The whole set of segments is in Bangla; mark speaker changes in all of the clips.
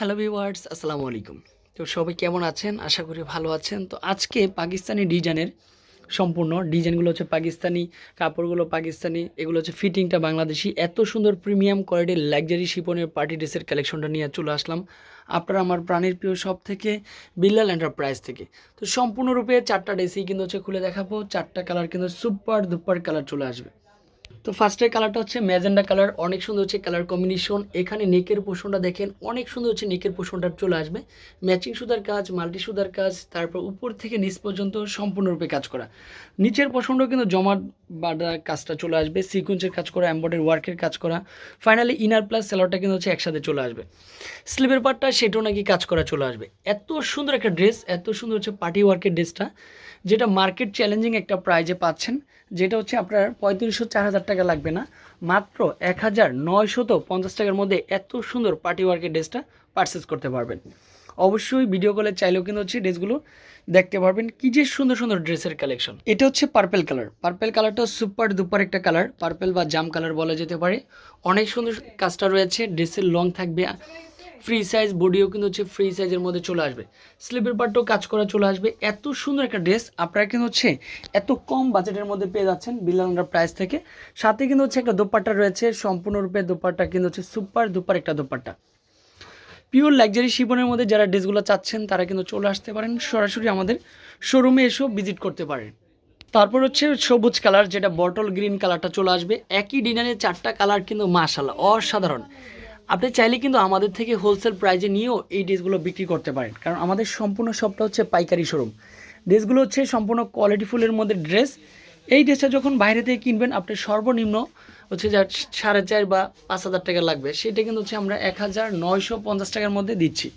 Speaker 1: হ্যালো ভিওয়ার্স আসসালামু আলাইকুম তো সবাই কেমন আছেন? আশা করি ভালো আছেন। তো আজকে পাকিস্তানি ডিজাইনের সম্পূর্ণ ডিজাইনগুলো হচ্ছে পাকিস্তানি কাপড়গুলো পাকিস্তানি, এগুলো হচ্ছে ফিটিংটা বাংলাদেশি। এত সুন্দর প্রিমিয়াম কোয়ালিটির লাক্সারি শিপনের পার্টি ড্রেসের কালেকশনটা নিয়ে চলে আসলাম। আপনারা আমার প্রাণের প্রিয় সব থেকে বিল্লাল এন্টারপ্রাইজ থেকে। তো সম্পূর্ণরূপে চারটা ড্রেসই কিন্তু হচ্ছে খুলে দেখাবো। চারটা কালার কিন্তু সুপার দুপার কালার চলে আসবে। তো ফার্স্টের কালারটা হচ্ছে ম্যাজেন্ডা কালার অনেক সুন্দর হচ্ছে কালার কম্বিনেশন এখানে নেকের পোষণটা দেখেন, অনেক সুন্দর হচ্ছে নেকের পোষণটা চলে আসবে। ম্যাচিং সুতার কাজ মাল্টি সুদার কাজ, তারপর উপর থেকে নিচ পর্যন্ত সম্পূর্ণরূপে কাজ করা। নিচের পোষণটাও কিন্তু জমা বাঁধা কাজটা চলে আসবে সিকুয়েন্সের কাজ করা এম্বয়ডারি ওয়ার্কের কাজ করা। ফাইনালি ইনার প্লাস সেলারটা কিন্তু হচ্ছে একসাথে চলে আসবে। স্লিভের পার্টটা সেটাও নাকি কাজ করা চলে আসবে। এত সুন্দর একটা ড্রেস এত সুন্দর হচ্ছে পার্টি ওয়ার্কের ড্রেসটা যেটা মার্কেট চ্যালেঞ্জিং একটা প্রাইজে পাচ্ছেন। যেটা হচ্ছে আপনার পঁয়ত্রিশশো চার হাজার টাকা লাগবে না। মাত্র এক হাজার নয়শত পঞ্চাশ টাকার মধ্যে এত সুন্দর পার্টি ওয়ার্কের ড্রেসটা পারচেস করতে পারবেন। অবশ্যই ভিডিও কলে চাইলেও কিন্তু হচ্ছে ড্রেসগুলো দেখতে পারবেন। কি যে সুন্দর সুন্দর ড্রেসের কালেকশন এটা হচ্ছে পার্পেল কালার পার্পেল কালারটা সুপার দুপার একটা কালার পার্পেল বা জাম কালার বলা যেতে পারে। অনেক সুন্দর কাজটা রয়েছে। ড্রেসের লং থাকবে ফ্রি সাইজ বডিও কিন্তু হচ্ছে ফ্রি সাইজের মধ্যে চলে আসবে। স্লিপের পার্টও কাজ করা চলে আসবে। এত সুন্দর একটা ড্রেস আপনারা কিন্তু হচ্ছে এত কম বাজেটের মধ্যে পেয়ে যাচ্ছেন বিল্লান্ডার প্রাইস থেকে। সাথে কিন্তু হচ্ছে একটা দোপাট্টা রয়েছে, সম্পূর্ণরূপে দোপাট্টা কিন্তু হচ্ছে সুপার দুপার একটা দোপাট্টা। পিওর লাক্সারি শিবনের মধ্যে যারা ড্রেসগুলো চাচ্ছেন, তারা কিন্তু চলে আসতে পারেন। সরাসরি আমাদের শোরুমে এসেও ভিজিট করতে পারেন। তারপর হচ্ছে সবুজ কালার যেটা বটল গ্রিন কালারটা চলে আসবে। একই ডিজাইনের চারটা কালার কিন্তু মাশাল্লাহ অসাধারণ। আপনি চাইলে কিন্তু আমাদের থেকে হোলসেল প্রাইজে নিয়েও এই ড্রেসগুলো বিক্রি করতে পারেন। কারণ আমাদের সম্পূর্ণ সবটা হচ্ছে পাইকারি শোরুম ড্রেসগুলো হচ্ছে সম্পূর্ণ কোয়ালিটি ফুলের মধ্যে ড্রেস এই ড্রেসটা যখন বাইরে থেকে কিনবেন আপনি সর্বনিম্ন হচ্ছে যা সাড়ে চার বা পাঁচ হাজার টাকা লাগবে। সেটা কিন্তু হচ্ছে আমরা এক হাজার নয়শো পঞ্চাশ টাকার মধ্যে দিচ্ছি।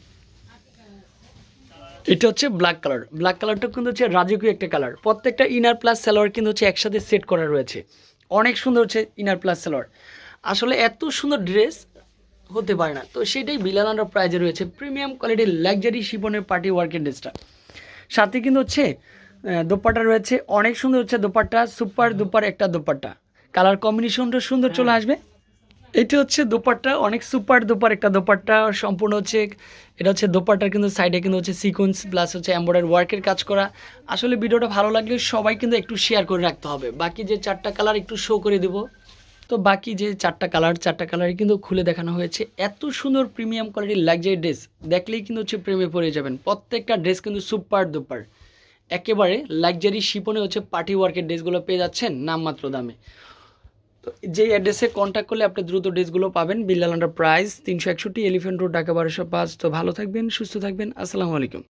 Speaker 1: এটা হচ্ছে ব্ল্যাক কালার ব্ল্যাক কালারটা কিন্তু হচ্ছে রাজকীয় একটা কালার প্রত্যেকটা ইনার প্লাস সালোয়ার কিন্তু হচ্ছে একসাথে সেট করা রয়েছে। অনেক সুন্দর হচ্ছে ইনার প্লাস সালোয়ার আসলে এত সুন্দর ড্রেস হতে পারে না। তো সেটাই বিলাল আন্ডার প্রাইজে রয়েছে। প্রিমিয়াম কোয়ালিটির লাক্সারি শিপনের পার্টি ওয়ার্কের ড্রেসটা। সাথে কিন্তু হচ্ছে দোপাট্টা রয়েছে। অনেক সুন্দর হচ্ছে দোপাট্টা সুপার দুপার একটা দোপাট্টা। কালার কম্বিনেশনটা সুন্দর চলে আসবে। এটা হচ্ছে দোপাট্টা অনেক সুপার দুপার একটা দোপাট্টা। সম্পূর্ণ হচ্ছে এটা হচ্ছে দোপাট্টার কিন্তু সাইডে কিন্তু হচ্ছে সিকোয়েন্স প্লাস হচ্ছে এম্বয়ডারি ওয়ার্কের কাজ করা। আসলে ভিডিওটা ভালো লাগলে সবাই কিন্তু একটু শেয়ার করে রাখতে হবে। বাকি যে চারটা কালার একটু শো করে দেবো। তো বাকি যে চারটা কালার চারটা কালারই কিন্তু খুলে দেখানো হয়েছে। এত সুন্দর প্রিমিয়াম কোয়ালিটির লাক্সারি ড্রেস দেখলেই কিন্তু হচ্ছে প্রেমে পড়ে যাবেন। প্রত্যেকটা ড্রেস কিন্তু সুপার দুপার একেবারে লাক্সারি শিপনে হচ্ছে পার্টি ওয়ার্কের ড্রেসগুলো পেয়ে যাচ্ছেন নামমাত্র দামে। তো যে অ্যাড্রেসে কন্ট্যাক্ট করলে আপনি দ্রুত ড্রেসগুলো পাবেন। বিল্লাল আন্ডার প্রাইস তিনশো একষট্টি এলিফেন্ট রোড ঢাকা বারোশো পাঁচ। তো ভালো থাকবেন, সুস্থ থাকবেন। আসসালামু আলাইকুম।